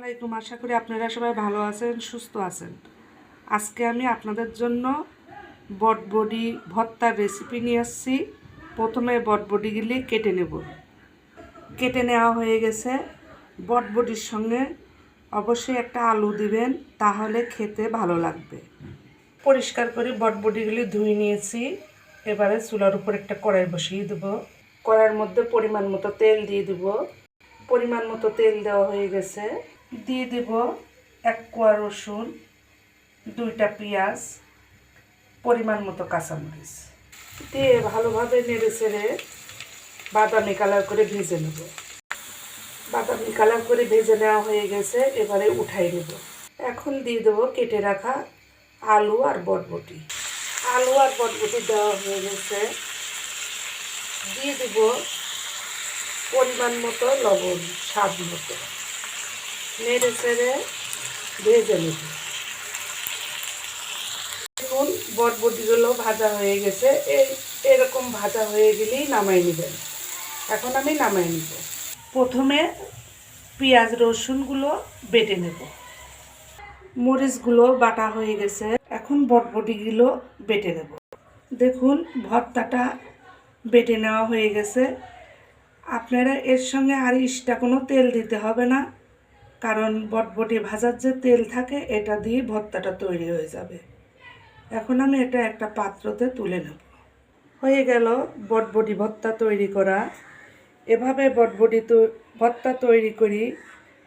আসসালামাইকুম আশা করি আপনারা সবাই ভালো আছেন, সুস্থ আছেন। আজকে আমি আপনাদের জন্য বটবডি ভর্তার রেসিপি নিয়ে আসছি। প্রথমে বটবডিগুলি কেটে নেব। কেটে নেওয়া হয়ে গেছে। বটবডির সঙ্গে অবশ্যই একটা আলু দিবেন, তাহলে খেতে ভালো লাগবে। পরিষ্কার করে বটবডিগুলি ধুয়ে নিয়েছি। এবারে চুলার উপর একটা কড়াই বসিয়ে দেবো। কড়াইয়ের মধ্যে পরিমাণ মতো তেল দিয়ে দেবো। পরিমাণ মতো তেল দেওয়া হয়ে গেছে। দিয়ে দেব এক কোয়া রসুন, দুইটা পেঁয়াজ, পরিমাণ মতো কাঁচামরিচ। দিয়ে ভালোভাবে নেড়ে চেড়ে বাদামি কালার করে ভেজে নেব। বাদামি কালার করে ভেজে নেওয়া হয়ে গেছে, এবারে উঠাই নেব। এখন দিয়ে দেবো কেটে রাখা আলু আর বটবটি। আলু আর বটবটি দেওয়া হয়ে গেছে। দিয়ে দেব পরিমাণ মতো লবণ, স্বাদ মতো। নেড়ে চেড়ে ভেজে নেব। দেখুন বটবটিগুলো ভাজা হয়ে গেছে। এই, এরকম ভাজা হয়ে গেলেই নামাই নেবেন। এখন আমি নামাই নেব। প্রথমে পেঁয়াজ রসুনগুলো বেটে নেব। মরিচগুলো বাটা হয়ে গেছে। এখন বটবটিগুলো বেটে নেব। দেখুন, ভর্তাটা বেটে নেওয়া হয়ে গেছে। আপনারা এর সঙ্গে আর ইস্টা কোনো তেল দিতে হবে না। কারণ বটবটি ভাজার যে তেল থাকে, এটা দিয়ে ভর্তাটা তৈরি হয়ে যাবে। এখন আমি এটা একটা পাত্রতে তুলে নেব। হয়ে গেল বটবটি ভর্তা তৈরি করা। এভাবে বটবটি তো, ভর্তা তৈরি করি,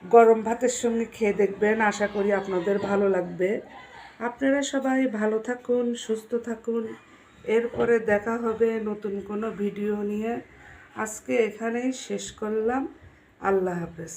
গরম ভাতের সঙ্গে খেয়ে দেখবেন, আশা করি আপনাদের ভালো লাগবে। আপনারা সবাই ভালো থাকুন, সুস্থ থাকুন। এরপরে দেখা হবে নতুন কোনো ভিডিও নিয়ে। আজকে এখানেই শেষ করলাম। আল্লাহ হাফেজ।